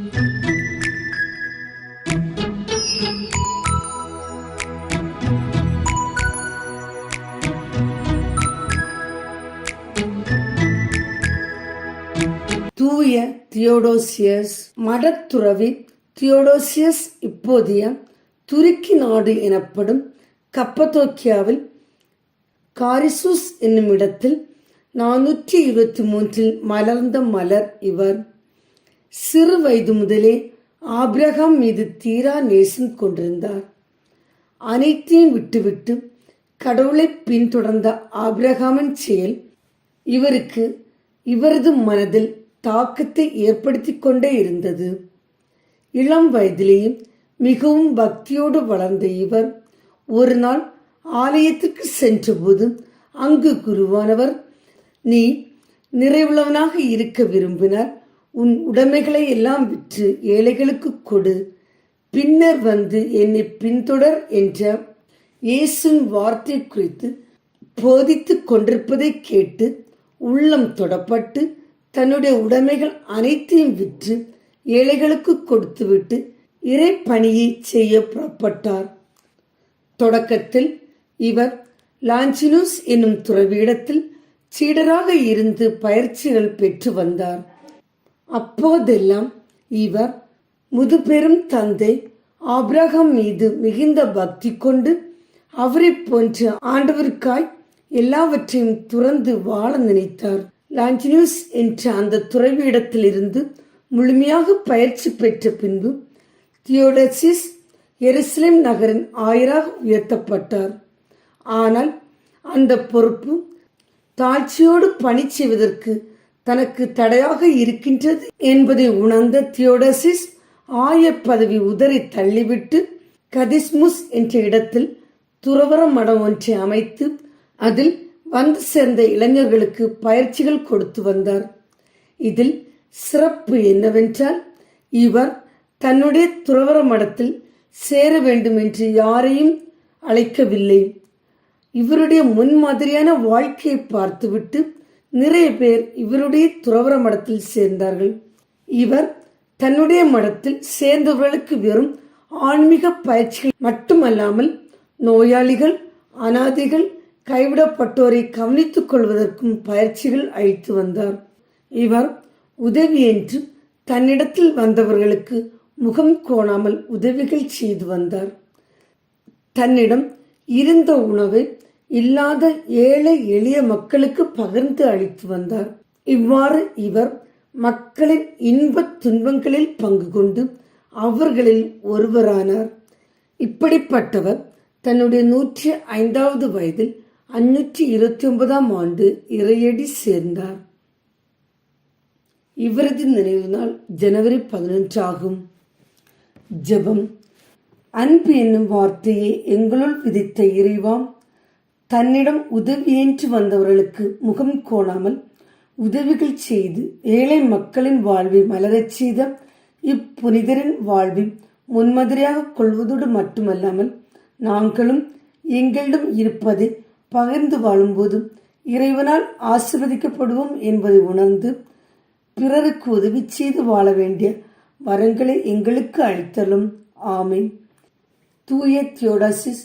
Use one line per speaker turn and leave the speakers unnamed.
தூய Theodosius மடத்துறவி Theodosius இப்போதைய துருக்கி நாடு எனப்படும் கப்பதோக்கியாவில் காரிசூஸ் என்னும் இடத்தில் நானூற்றி இருபத்தி மூன்றில் மலர்ந்த மலர் இவர். சிறு வயது முதலே ஆபிரகாம் மீது தீரா நேசம் கொண்டிருந்தார். அனைத்தையும் விட்டுவிட்டு கடவுளை பின்தொடர்ந்த ஆபிரகாமின் செயல் இவருக்கு இவரது மனதில் தாக்கத்தை ஏற்படுத்திக் கொண்டே இருந்தது. இளம் வயதிலேயும் மிகவும் பக்தியோடு வளர்ந்த இவர் ஒரு நாள் ஆலயத்திற்கு சென்றபோது அங்கு குருவானவர் நீ நிறைவுள்ளவனாக இருக்க விரும்பினார். உன் உடைமைகளை எல்லாம் விற்று ஏழைகளுக்கு கொடு. பின்னர் வந்து என்னை பின்தொடர் என்ற இயேசுவின் வார்த்தை குறித்து போதித்து கொண்டிருப்பதை கேட்டு உள்ளம் தொடப்பட்டு தன்னுடைய உடைமைகள் அனைத்தையும் விற்று ஏழைகளுக்கு கொடுத்துவிட்டு இறை பணியை செய்ய புறப்பட்டார். தொடக்கத்தில் இவர் லாஞ்சினூஸ் என்னும் துறவியிடத்தில் சீடராக இருந்து பயிற்சிகள் பெற்று வந்தார். அப்போதெல்லாம் இவர் முதுபெரும் தந்தை ஆப்ரஹாம் மீது மிகுந்த பக்தி கொண்டு அவரை போன்ற ஆண்டவருக்காய் எல்லாவற்றையும் துறந்து வாழ நினைத்தார். லாஞ்சினியூஸ் என்ற அந்த துறவியிடத்திலிருந்து முழுமையாக பயிற்சி பெற்ற பின்பு தியோடசிஸ் எருசலேம் நகரின் ஆயராக உயர்த்தப்பட்டார். ஆனால் அந்த பொறுப்பு தாழ்ச்சியோடு பணி செய்வதற்கு தனக்கு தடையாக இருக்கின்றது என்பதை உணர்ந்த தியோடசிஸ் ஆய பதவி உதறி தள்ளிவிட்டு கதிஸ்முஸ் என்ற இடத்தில் துறவர மடம் ஒன்றை அமைத்து அதில் வந்து சேர்ந்த இளைஞர்களுக்கு பயிற்சிகள் கொடுத்து வந்தார். இதில் சிறப்பு என்னவென்றால் இவர் தன்னுடைய துறவர மடத்தில் சேர வேண்டும் என்று யாரையும் அழைக்கவில்லை. இவருடைய முன்மாதிரியான வாழ்க்கையை பார்த்துவிட்டு நிறைய பேர் இவருடைய துறவர மடத்தில் சேர்ந்தார்கள். இவர் தன்னுடைய மடத்தில் சேர்ந்தவர்களுக்கு வெறும் ஆன்மீக பயிற்சிகள் மட்டுமல்லாமல் நோயாளிகள் அனாதைகள் கைவிடப்பட்டோரை கவனித்துக் கொள்வதற்கும் பயிற்சிகள் அளித்து வந்தார். இவர் உதவி என்று தன்னிடத்தில் வந்தவர்களுக்கு முகம் கோணாமல் உதவிகள் செய்து வந்தார். தன்னிடம் இருந்த உணவை இல்லாத ஏழை எளிய மக்களுக்கு பகிர்ந்து அளித்து வந்தார். இவ்வாறு இவர் மக்களின் இன்பத் துன்பங்களில் பங்கு கொண்டு அவர்களில் ஒருவரானார். இப்படிப்பட்டவர் தன்னுடைய நூற்றி ஐந்தாவது வயதில் அஞ்சூற்றி இருபத்தி ஒன்பதாம் ஆண்டு இறையடி சேர்ந்தார். இவரது நினைவு நாள் ஜனவரி பதினொன்று ஆகும் ஜெபம் அன்பு என்னும் வார்த்தையை எங்களுள் விதித்த இறைவாம் தன்னிடம் உதவியேற்று வந்தவர்களுக்கு முகம் கோணாமல் உதவிகள் செய்து ஏழை மக்களின் வாழ்வை மலரச் செய்த இப்புனிதரின் வாழ்வை முன்மாதிரியாக கொள்வதோடு மட்டுமல்லாமல் நாங்களும் எங்களிடம் இருப்பதை பகிர்ந்து வாழும்போது இறைவனால் ஆசிர்வதிக்கப்படுவோம் என்பதை உணர்ந்து பிறருக்கு உதவி செய்து வாழ வேண்டிய வரங்களை எங்களுக்கு அளித்தலும். ஆமை தூய தியோடாசிஸ்